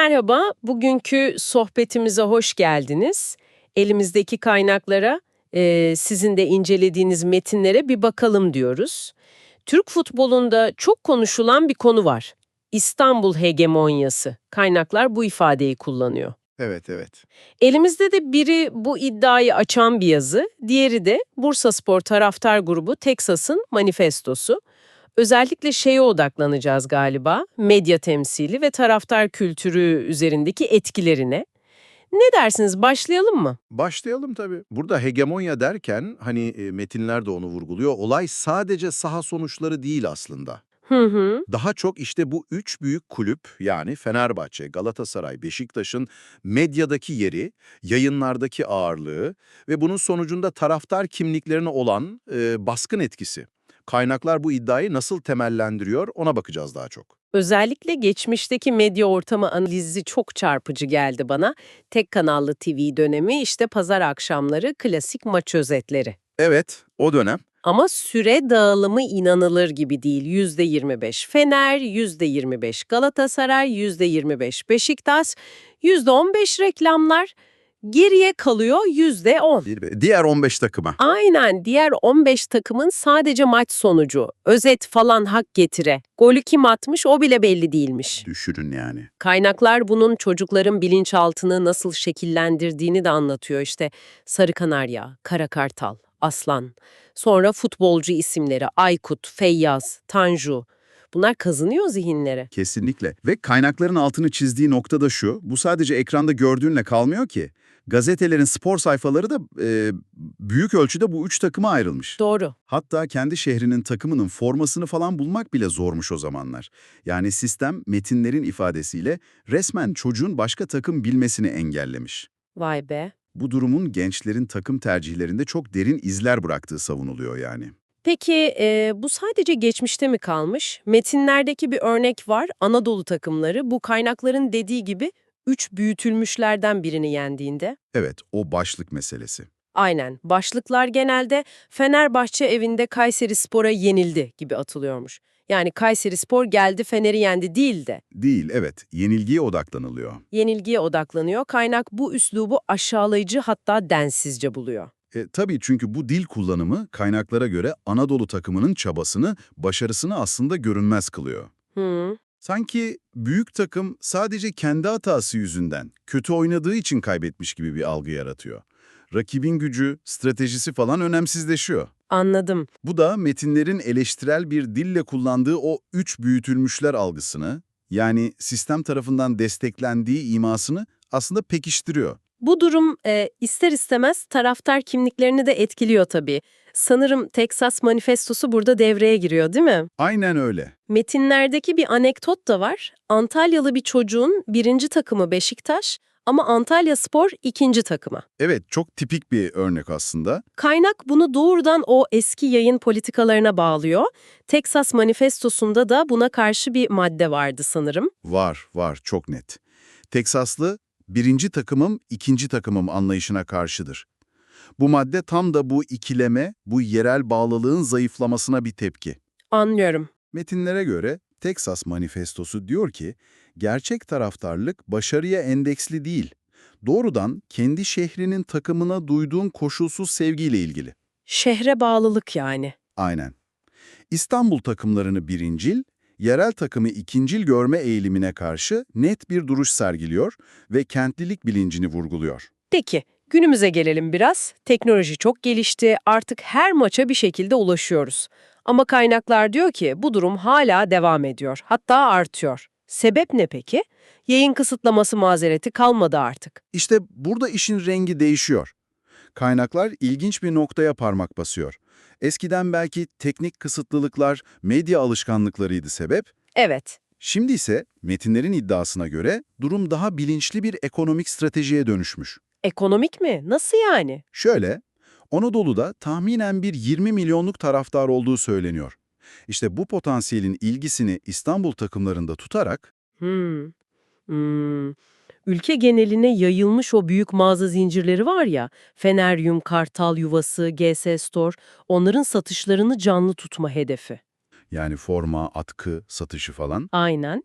Merhaba, bugünkü sohbetimize hoş geldiniz. Elimizdeki kaynaklara, e, sizin de incelediğiniz metinlere bir bakalım diyoruz. Türk futbolunda çok konuşulan bir konu var. İstanbul hegemonyası. Kaynaklar bu ifadeyi kullanıyor. Evet, evet. Elimizde de biri bu iddiayı açan bir yazı, diğeri de Bursaspor taraftar grubu Texas'ın manifestosu. Özellikle şeye odaklanacağız galiba, medya temsili ve taraftar kültürü üzerindeki etkilerine. Ne dersiniz, başlayalım mı? Başlayalım tabii. Burada hegemonya derken hani e, metinler de onu vurguluyor. Olay sadece saha sonuçları değil aslında. Hı hı, Daha çok işte bu üç büyük kulüp yani Fenerbahçe, Galatasaray, Beşiktaş'ın medyadaki yeri, yayınlardaki ağırlığı ve bunun sonucunda taraftar kimliklerine olan e, baskın etkisi. Kaynaklar bu iddiayı nasıl temellendiriyor ona bakacağız daha çok. Özellikle geçmişteki medya ortamı analizi çok çarpıcı geldi bana. Tek kanallı TV dönemi işte pazar akşamları klasik maç özetleri. Evet, o dönem. Ama süre dağılımı inanılır gibi değil. %25 Fener, %25 Galatasaray, %25 Beşiktaş, %15 reklamlar, geriye kalıyor %10. Değil mi? Diğer 15 takıma. Aynen diğer 15 takımın sadece maç sonucu, özet falan hak getire. Golü kim atmış o bile belli değilmiş. Düşürün yani. Kaynaklar bunun çocukların bilinçaltını nasıl şekillendirdiğini de anlatıyor. İşte Sarı Kanarya, Kara Kartal, Aslan. Sonra futbolcu isimleri Aykut, Feyyaz, Tanju. Bunlar kazınıyor zihinlere. Kesinlikle. Ve kaynakların altını çizdiği nokta da şu, bu sadece ekranda gördüğünle kalmıyor ki. Gazetelerin spor sayfaları da e, büyük ölçüde bu üç takıma ayrılmış. Doğru. Hatta kendi şehrinin takımının formasını falan bulmak bile zormuş o zamanlar. Yani sistem metinlerin ifadesiyle resmen çocuğun başka takım bilmesini engellemiş. Vay be. Bu durumun gençlerin takım tercihlerinde çok derin izler bıraktığı savunuluyor yani. Peki e, bu sadece geçmişte mi kalmış? Metinlerdeki bir örnek var. Anadolu takımları bu kaynakların dediği gibi üç büyütülmüşlerden birini yendiğinde. Evet, o başlık meselesi. Aynen. Başlıklar genelde Fenerbahçe evinde Kayseri Spor'a yenildi gibi atılıyormuş. Yani Kayseri Spor geldi Fener'i yendi değil de Değil, evet, yenilgiye odaklanılıyor. yenilgiye odaklanıyor. Kaynak bu üslubu aşağılayıcı hatta densizce buluyor. E, tabii çünkü bu dil kullanımı kaynaklara göre Anadolu takımının çabasını, başarısını aslında görünmez kılıyor. Hı. Sanki büyük takım sadece kendi hatası yüzünden, kötü oynadığı için kaybetmiş gibi bir algı yaratıyor. Rakibin gücü, stratejisi falan önemsizleşiyor. Anladım. Bu da metinlerin eleştirel bir dille kullandığı o üç büyütülmüşler algısını, yani sistem tarafından desteklendiği imasını aslında pekiştiriyor. Bu durum e, ister istemez taraftar kimliklerini de etkiliyor tabii. Sanırım Texas Manifestosu burada devreye giriyor değil mi? Aynen öyle. Metinlerdeki bir anekdot da var. Antalyalı bir çocuğun birinci takımı Beşiktaş ama Antalya Spor ikinci takımı. Evet, çok tipik bir örnek aslında. Kaynak bunu doğrudan o eski yayın politikalarına bağlıyor. Texas Manifestosu'nda da buna karşı bir madde vardı sanırım. Var, var, çok net. Teksaslı, birinci takımım, ikinci takımım anlayışına karşıdır. Bu madde tam da bu ikileme, bu yerel bağlılığın zayıflamasına bir tepki. Anlıyorum. Metinlere göre Teksas Manifestosu diyor ki, gerçek taraftarlık başarıya endeksli değil, doğrudan kendi şehrinin takımına duyduğun koşulsuz sevgiyle ilgili. Şehre bağlılık yani. Aynen. İstanbul takımlarını birincil, yerel takımı ikincil görme eğilimine karşı net bir duruş sergiliyor ve kentlilik bilincini vurguluyor. Peki, günümüze gelelim biraz. Teknoloji çok gelişti, artık her maça bir şekilde ulaşıyoruz. Ama kaynaklar diyor ki bu durum hala devam ediyor, hatta artıyor. Sebep ne peki? Yayın kısıtlaması mazereti kalmadı artık. İşte burada işin rengi değişiyor. Kaynaklar ilginç bir noktaya parmak basıyor. Eskiden belki teknik kısıtlılıklar, medya alışkanlıklarıydı sebep. Evet, Şimdi ise metinlerin iddiasına göre durum daha bilinçli bir ekonomik stratejiye dönüşmüş. ekonomik mi? Nasıl yani? Şöyle, Anadolu'da tahminen bir 20 milyonluk taraftar olduğu söyleniyor. İşte bu potansiyelin ilgisini İstanbul takımlarında tutarak Hmm. Hmm. Ülke geneline yayılmış o büyük mağaza zincirleri var ya, Feneryum, Kartal Yuvası, GS Store, onların satışlarını canlı tutma hedefi. yani forma, atkı, satışı falan Aynen.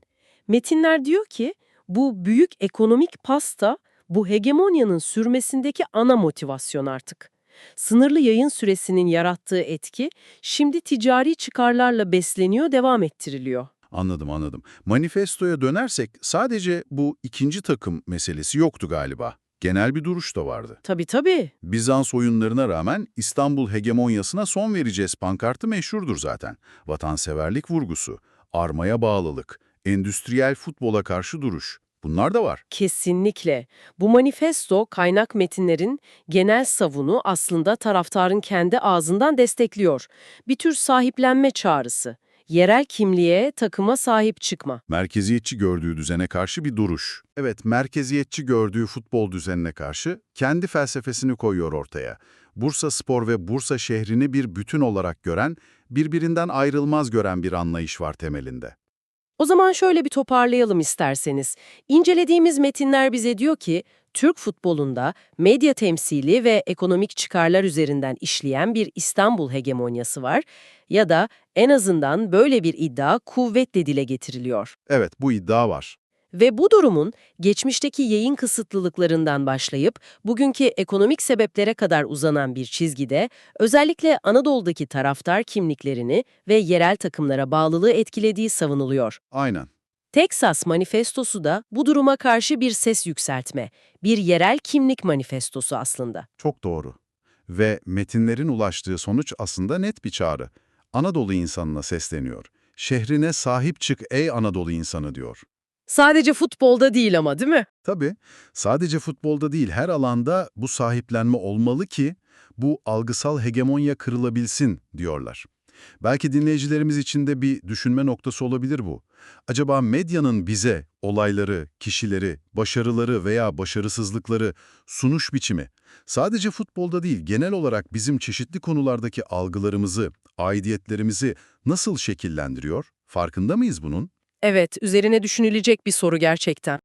Metinler diyor ki, Bu büyük ekonomik pasta bu hegemonyanın sürmesindeki ana motivasyon artık. Sınırlı yayın süresinin yarattığı etki şimdi ticari çıkarlarla besleniyor, devam ettiriliyor. Anladım anladım. Manifestoya dönersek sadece bu ikinci takım meselesi yoktu galiba. Genel bir duruş da vardı. Tabii tabii. Bizans oyunlarına rağmen İstanbul hegemonyasına son vereceğiz pankartı meşhurdur zaten. Vatanseverlik vurgusu, armaya bağlılık, endüstriyel futbola karşı duruş. Bunlar da var. Kesinlikle. Bu manifesto kaynak metinlerin genel savunu aslında taraftarın kendi ağzından destekliyor. Bir tür sahiplenme çağrısı. Yerel kimliğe, takıma sahip çıkma. Merkeziyetçi gördüğü düzene karşı bir duruş. Evet, merkeziyetçi gördüğü futbol düzenine karşı kendi felsefesini koyuyor ortaya. Bursa Spor ve Bursa şehrini bir bütün olarak gören, birbirinden ayrılmaz gören bir anlayış var temelinde. O zaman şöyle bir toparlayalım isterseniz. İncelediğimiz metinler bize diyor ki, Türk futbolunda medya temsili ve ekonomik çıkarlar üzerinden işleyen bir İstanbul hegemonyası var ya da en azından böyle bir iddia kuvvetle dile getiriliyor. Evet, bu iddia var. Ve bu durumun geçmişteki yayın kısıtlılıklarından başlayıp bugünkü ekonomik sebeplere kadar uzanan bir çizgide özellikle Anadolu'daki taraftar kimliklerini ve yerel takımlara bağlılığı etkilediği savunuluyor. Aynen. Texas manifestosu da bu duruma karşı bir ses yükseltme, bir yerel kimlik manifestosu aslında. Çok doğru. Ve metinlerin ulaştığı sonuç aslında net bir çağrı. Anadolu insanına sesleniyor. Şehrine sahip çık ey Anadolu insanı diyor. Sadece futbolda değil ama değil mi? Tabii, sadece futbolda değil her alanda bu sahiplenme olmalı ki bu algısal hegemonya kırılabilsin diyorlar. Belki dinleyicilerimiz için de bir düşünme noktası olabilir bu. Acaba medyanın bize olayları, kişileri, başarıları veya başarısızlıkları sunuş biçimi sadece futbolda değil genel olarak bizim çeşitli konulardaki algılarımızı, aidiyetlerimizi nasıl şekillendiriyor? Farkında mıyız bunun? Evet, üzerine düşünülecek bir soru gerçekten.